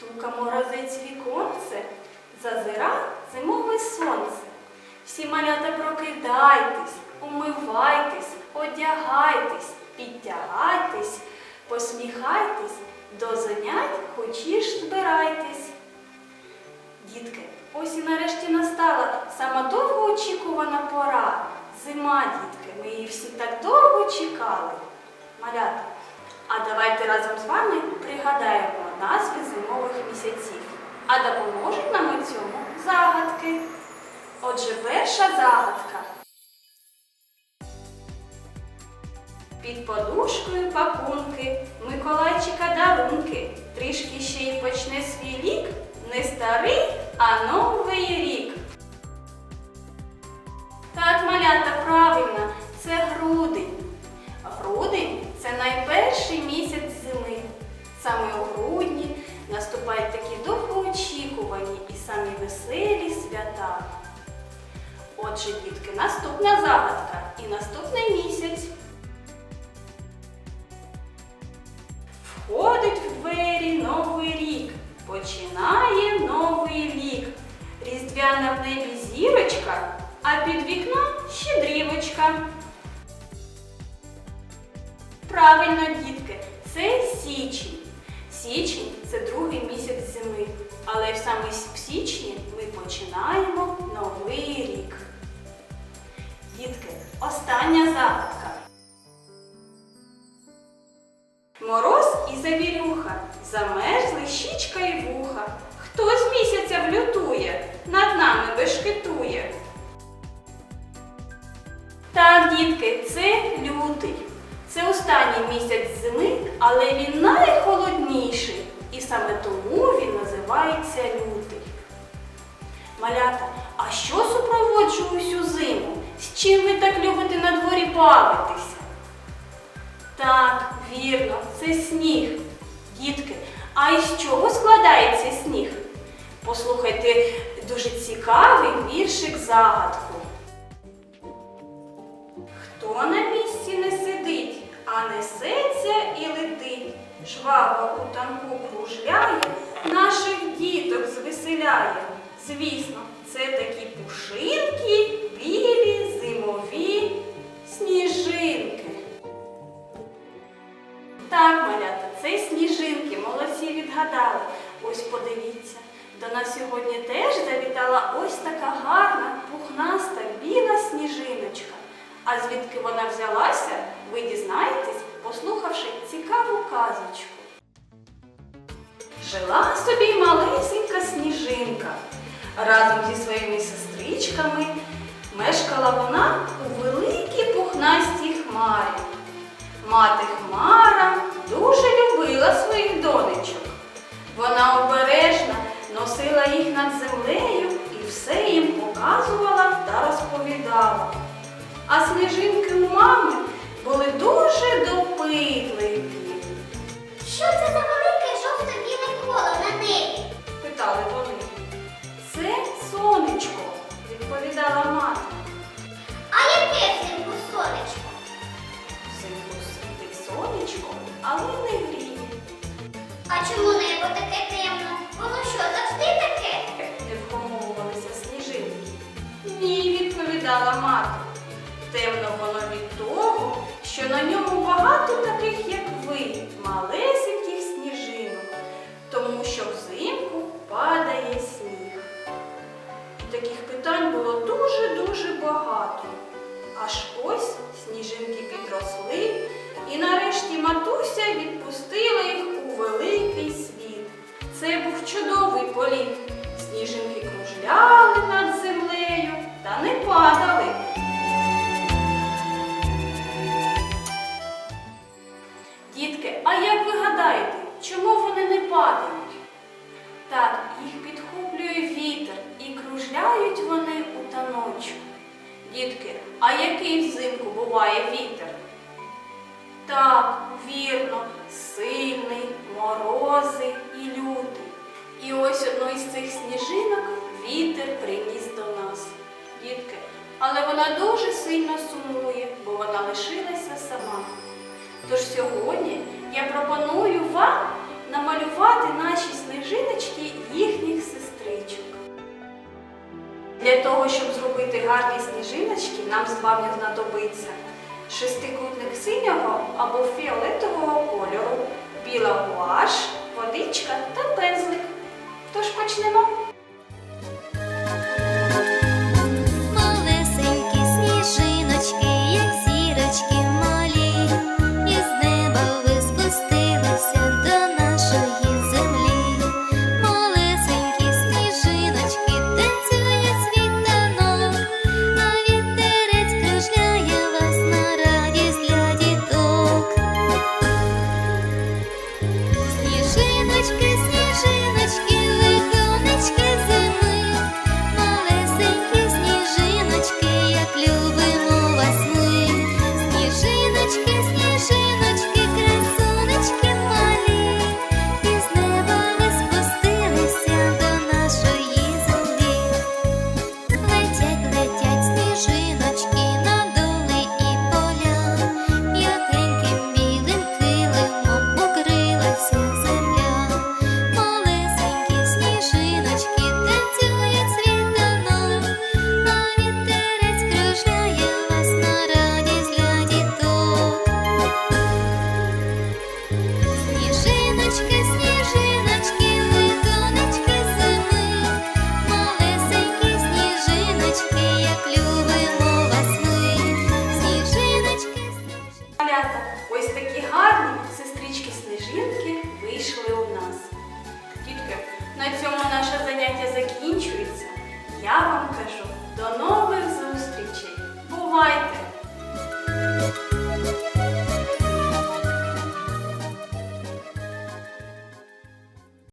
Ну-ка, морозець віконце, зазира зимове сонце. Всі малята прокидайтесь, умивайтесь, одягайтесь, підтягайтесь, посміхайтесь, до занять хочеш збирайтесь. Дітки, ось і нарешті настала сама довго очікувана пора. Зима, дітки, ми її всі так довго чекали. Малята, а давайте разом з вами пригадаємо назви зимових місяців. А допоможуть нам у цьому загадки. Отже, перша загадка. Під подушкою пакунки, Миколайчика дарунки. Трішки ще й почне свій рік, не старий, а новий рік. Так, малята, правильно, наступна загадка і наступний місяць. Входить в двері новий рік, починає новий рік. Різдвяна в небі зірочка, а під вікном щедрівочка. Правильно, дітки, це січень. Січень це другий місяць зими, але саме в січні ми починаємо остання загадка. Мороз і завірюха, замерзли щічка і вуха. Хто з місяця влютує, над нами бешкетує? Так, дітки, це лютий. Це останній місяць зими, але він найхолодніший. І саме тому він називається лютий. Малята, а що супроводжує усю зиму? З чим ви так любите на дворі бавитися? Так, вірно, це сніг. Дітки, а із чого складається сніг? Послухайте дуже цікавий віршик загадку. Хто на місці не сидить, а несеться і летить, жваво у танку кружляє, наших діток звеселяє. Звісно, це такі пушинки, білі, Так, малята, це сніжинки, молодці відгадали. Ось подивіться, до нас сьогодні теж завітала ось така гарна, пухнаста, біла сніжиночка. А звідки вона взялася, ви дізнаєтесь, послухавши цікаву казочку. Жила собі малесенька сніжинка. Разом зі своїми сестричками мешкала вона у великій пухнастій хмарі. Мати Хмара їх над землею і все їм показувала та розповідала. А сніжинки у мами були дуже допитливі. Що це за Відповідала мати. Темно воно від того, що на ньому багато таких, як ви, малесеньких сніжинок, тому що взимку падає сніг. І таких питань було дуже-дуже багато. Аж ось сніжинки підросли, і нарешті матуся відпустила їх у великий світ. Це був чудовий політ. Так, їх підхоплює вітер і кружляють вони у таночку. Дітки, а який взимку буває вітер? Так, вірно, сильний, морози і лютий. І ось одну із цих сніжинок вітер приніс до нас. Дітки, але вона дуже сильно сумує, бо вона лишилася сама. Тож сьогодні я пропоную того, щоб зробити гарні сніжиночки, нам з вами знадобиться шестикутник синього або фіолетового кольору, біла гуаш, водичка та пензлик. Тож почнемо. olhava no cachorro, danou